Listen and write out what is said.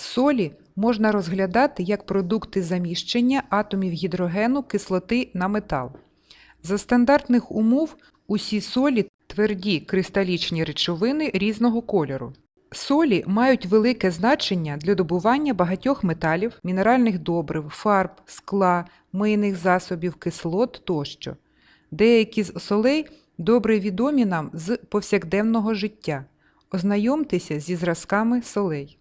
Солі можна розглядати як продукти заміщення атомів гідрогену кислоти на метал. За стандартних умов усі солі тверді кристалічні речовини різного кольору. Солі мають велике значення для добування багатьох металів, мінеральних добрив, фарб, скла, мийних засобів, кислот тощо. Деякі з солей добре відомі нам з повсякденного життя. Ознайомтеся зі зразками солей.